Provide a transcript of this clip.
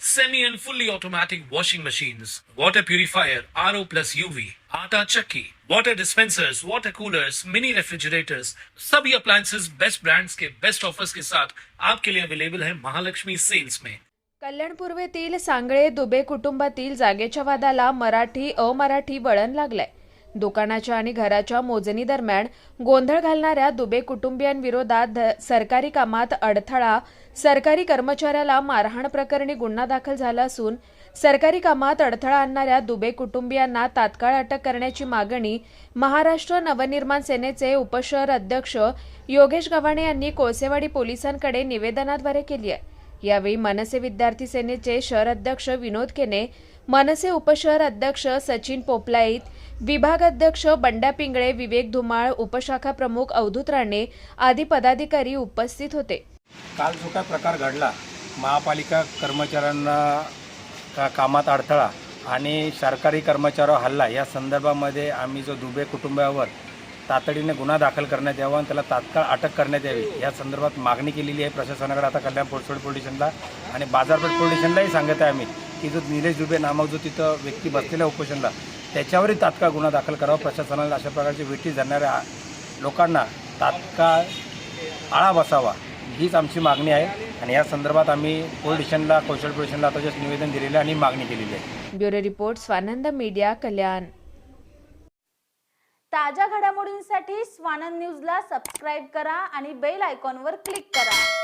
semi and fully automatic washing machines, water purifier, RO plus UV, आटा chakki, water dispensers, water coolers, mini refrigerators, सभी appliances best brands के best offers के साथ आपके लिए available है महालक्ष्मी सेल्स में कल्याण पूर्वेतील सांगळे दुबे कुटुंबातील जागेच्या वादाला मराठी अमराठी वळण लागलंय दुकानाच्या आणि घराच्या मोजणी दरम्यान गोंधळ घालणाऱ्या दुबे कुटुंबियांविरोधात ध- सरकारी कामात अडथळा सरकारी कर्मचाऱ्याला मारहाण प्रकरणी गुन्हा दाखल झाला असून सरकारी कामात अडथळा आणणाऱ्या दुबे कुटुंबियांना तात्काळ अटक करण्याची मागणी महाराष्ट्र नवनिर्माण सेनेचे उपशहर अध्यक्ष योगेश गव्हाणे यांनी कोळसेवाडी पोलिसांकडे निवेदनाद्वारे केली आहे. यावेळी मनसे विद्यार्थी सेनेचे शहर अध्यक्ष विनोद केने मनसे उपशहर अध्यक्ष सचिन पोपलाईत विभागाध्यक्ष बंड्या पिंगळे विवेक धुमाळ उपशाखा प्रमुख अवधूत राणे आदी पदाधिकारी उपस्थित होते. काल जो काय प्रकार घडला महापालिका कर्मचाऱ्यांना का कामात अडथळा आणि सरकारी कर्मचाऱ्यावर हल्ला या संदर्भामध्ये आम्ही जो दुबे कुटुंबावर तातडीने गुन्हा दाखल करण्यात यावा आणि त्याला तात्काळ अटक करण्यात यावी या संदर्भात मागणी केलेली आहे प्रशासनाकडे. आता कल्याण पोर्टसोड पोलीस स्टेशनला आणि बाजारपेठ पोलीस स्टेशनलाही सांगत आहे आम्ही की जो निलेश दुबे नामक जो तिथं व्यक्ती बसलेला उपोषणला त्याच्यावरही तात्काळ गुन्हा दाखल करावा. प्रशासनाला अशा प्रकारची वेठी धरणाऱ्या लोकांना तात्काळ आळा बसावा हीच आमची मागणी आहे. आणि या संदर्भात आम्ही पोलीस स्टेशनला कौशल पोलीस स्टेशनला आता जस्ट निवेदन दिलेलं आणि मागणी केलेली आहे. Bureau report Swanand media Kalyan. ताज्या घडामोडींसाठी स्वानंद न्यूजला सबस्क्राईब करा आणि बेल आयकॉनवर क्लिक करा.